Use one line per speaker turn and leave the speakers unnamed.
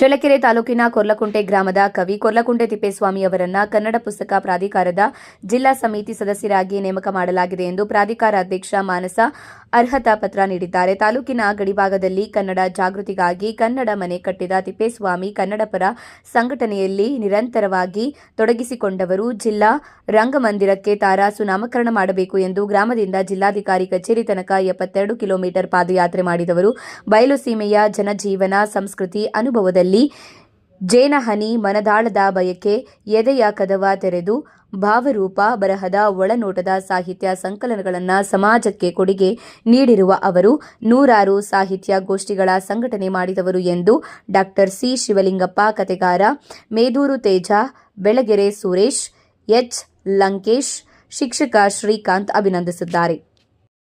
ಚಳ್ಳಕೆರೆ ತಾಲೂಕಿನ ಕೊರ್ಲಕುಂಟೆ ಗ್ರಾಮದ ಕವಿ ಕೊರ್ಲಕುಂಟೆ ತಿಪ್ಪೇಸ್ವಾಮಿ ಅವರನ್ನ ಕನ್ನಡ ಪುಸ್ತಕ ಪ್ರಾಧಿಕಾರದ ಜಿಲ್ಲಾ ಸಮಿತಿ ಸದಸ್ಯರಾಗಿ ನೇಮಕ ಮಾಡಲಾಗಿದೆ ಎಂದು ಪ್ರಾಧಿಕಾರ ಅಧ್ಯಕ್ಷ ಮಾನಸ ಅರ್ಹತಾ ಪತ್ರ ನೀಡಿದ್ದಾರೆ. ತಾಲೂಕಿನ ಗಡಿಭಾಗದಲ್ಲಿ ಕನ್ನಡ ಜಾಗೃತಿಗಾಗಿ ಕನ್ನಡ ಮನೆ ಕಟ್ಟಿದ ತಿಪ್ಪೇಸ್ವಾಮಿ ಕನ್ನಡಪರ ಸಂಘಟನೆಯಲ್ಲಿ ನಿರಂತರವಾಗಿ ತೊಡಗಿಸಿಕೊಂಡವರು. ಜಿಲ್ಲಾ ರಂಗಮಂದಿರಕ್ಕೆ ತಾರಾಸು ನಾಮಕರಣ ಮಾಡಬೇಕು ಎಂದು ಗ್ರಾಮದಿಂದ ಜಿಲ್ಲಾಧಿಕಾರಿ ಕಚೇರಿ ತನಕ ಎಪ್ಪತ್ತೆರಡು ಕಿಲೋಮೀಟರ್ ಪಾದಯಾತ್ರೆ ಮಾಡಿದವರು. ಬಯಲು ಸೀಮೆಯ ಜನಜೀವನ, ಸಂಸ್ಕೃತಿ, ಅನುಭವದಲ್ಲಿ ಜೇನಹನಿ ಮನದಾಳದ ಬಯಕೆ ಎದೆಯ ಕದವ ತೆರೆದು ಭಾವರೂಪ ಬರಹದ ಒಳನೋಟದ ಸಾಹಿತ್ಯ ಸಂಕಲನಗಳನ್ನು ಸಮಾಜಕ್ಕೆ ಕೊಡುಗೆ ನೀಡಿರುವ ಅವರು ನೂರಾರು ಸಾಹಿತ್ಯ ಗೋಷ್ಠಿಗಳ ಸಂಘಟನೆ ಮಾಡಿದವರು ಎಂದು ಡಾಕ್ಟರ್ ಸಿ. ಶಿವಲಿಂಗಪ್ಪ, ಕತೆಗಾರ ಮೇದೂರು ತೇಜ, ಬೆಳಗೆರೆ ಸುರೇಶ್, ಎಚ್. ಲಂಕೇಶ್, ಶಿಕ್ಷಕ ಶ್ರೀಕಾಂತ್ ಅಭಿನಂದಿಸಿದ್ದಾರೆ.